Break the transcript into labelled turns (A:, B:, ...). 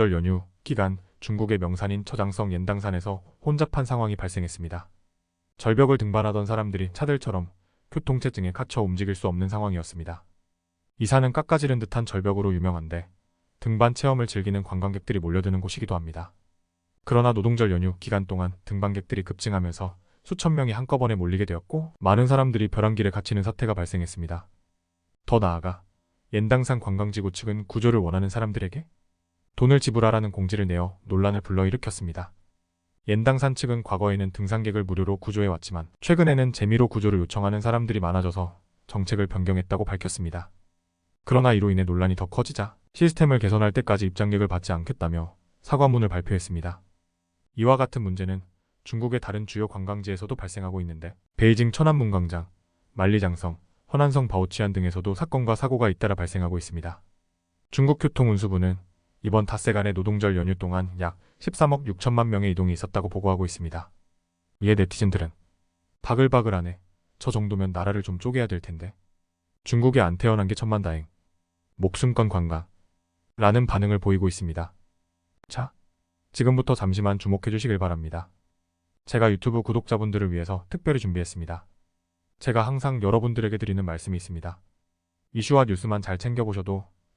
A: 설 연휴 기간 중국의 명산인 처장성 옌당산에서 혼잡한 상황이 발생했습니다. 절벽을 등반하던 사람들이 차들처럼 교통체증에 갇혀 움직일 수 없는 상황이었습니다. 이 산은 깎아지른 듯한 절벽으로 유명한데 등반 체험을 즐기는 관광객들이 몰려드는 곳이기도 합니다. 그러나 노동절 연휴 기간 동안 등반객들이 급증하면서 수천 명이 한꺼번에 몰리게 되었고 많은 사람들이 벼랑길에 갇히는 사태가 발생했습니다. 더 나아가 옌당산 관광지구 측은 구조를 원하는 사람들에게 돈을 지불하라는 공지를 내어 논란을 불러일으켰습니다. 옌당산 측은 과거에는 등산객을 무료로 구조해 왔지만 최근에는 재미로 구조를 요청하는 사람들이 많아져서 정책을 변경했다고 밝혔습니다. 그러나 이로 인해 논란이 더 커지자 시스템을 개선할 때까지 입장객을 받지 않겠다며 사과문을 발표했습니다. 이와 같은 문제는 중국의 다른 주요 관광지에서도 발생하고 있는데 베이징 천안문광장, 만리장성, 허난성 바오치안 등에서도 사건과 사고가 잇따라 발생하고 있습니다. 중국 교통운수부는 이번 닷새간의 노동절 연휴 동안 약 13억 6천만 명의 이동이 있었다고 보고하고 있습니다. 이에 네티즌들은 바글바글하네. 저 정도면 나라를 좀 쪼개야 될 텐데. 중국에 안 태어난 게 천만다행. 목숨건 관광. 라는 반응을 보이고 있습니다. 자, 지금부터 잠시만 주목해 주시길 바랍니다. 제가 유튜브 구독자분들을 위해서 특별히 준비했습니다. 제가 항상 여러분들에게 드리는 말씀이 있습니다. 이슈와 뉴스만 잘 챙겨보셔도